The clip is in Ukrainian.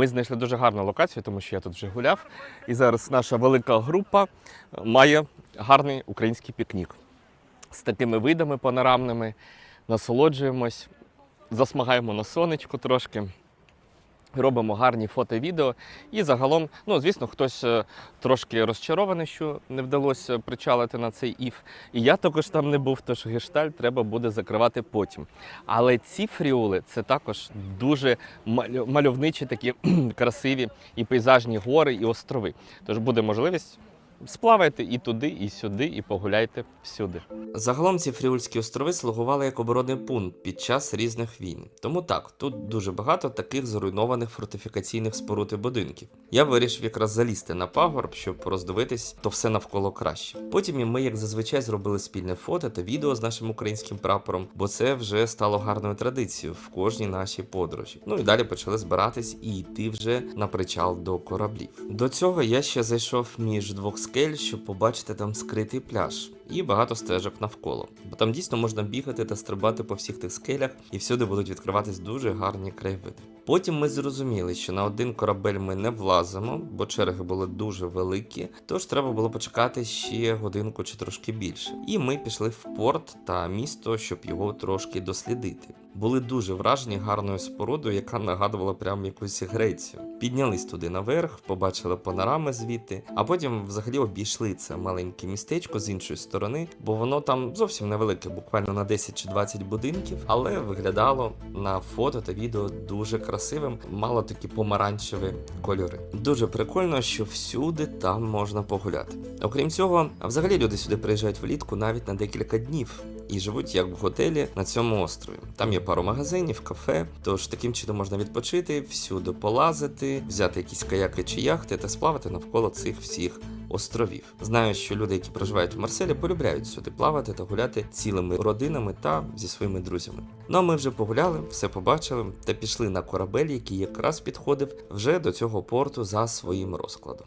Ми знайшли дуже гарну локацію, тому що я тут вже гуляв. І зараз наша велика група має гарний український пікнік з такими видами панорамними. Насолоджуємось, засмагаємо на сонечку трошки. Робимо гарні фото, відео. І загалом, ну звісно, хтось е, трошки розчарований, що не вдалося причалити на цей іф. І я також там не був, тож гештальт треба буде закривати потім. Але ці фріули це також дуже мальовничі, такі красиві і пейзажні гори, і острови. Тож буде можливість. Сплавайте і туди, і сюди, і погуляйте всюди. Загалом ці Фріульські острови слугували як оборонний пункт під час різних війн. Тому так, тут дуже багато таких зруйнованих фортифікаційних споруд і будинків. Я вирішив якраз залізти на пагорб, щоб роздивитись то все навколо краще. Потім ми, як зазвичай, зробили спільне фото та відео з нашим українським прапором, бо це вже стало гарною традицією в кожній нашій подорожі. Ну і далі почали збиратись і йти вже на причал до кораблів. До цього я ще зайшов між двох скель, щоб побачити там скритий пляж і багато стежок навколо. Бо там дійсно можна бігати та стрибати по всіх тих скелях, і всюди будуть відкриватись дуже гарні краєвиди. Потім ми зрозуміли, що на один корабель ми не влазимо, бо черги були дуже великі, тож треба було почекати ще годинку чи трошки більше. І ми пішли в порт та місто, щоб його трошки дослідити. Були дуже вражені гарною спорудою, яка нагадувала прямо якусь Грецію. Піднялись туди наверх, побачили панорами звідти, а потім взагалі обійшли це маленьке містечко з іншої сторони, бо воно там зовсім невелике, буквально на 10 чи 20 будинків, але виглядало на фото та відео дуже красивим, мало такі помаранчеві кольори. Дуже прикольно, що всюди там можна погуляти. Окрім цього, взагалі люди сюди приїжджають влітку навіть на декілька днів і живуть як в готелі на цьому острові. Там є пару магазинів, кафе, тож таким чином можна відпочити, всюди полазити, взяти якісь каяки чи яхти та сплавати навколо цих всіх островів. Знаю, що люди, які проживають в Марселі, полюбляють сюди плавати та гуляти цілими родинами та зі своїми друзями. Ну а ми вже погуляли, все побачили та пішли на корабель, який якраз підходив вже до цього порту за своїм розкладом.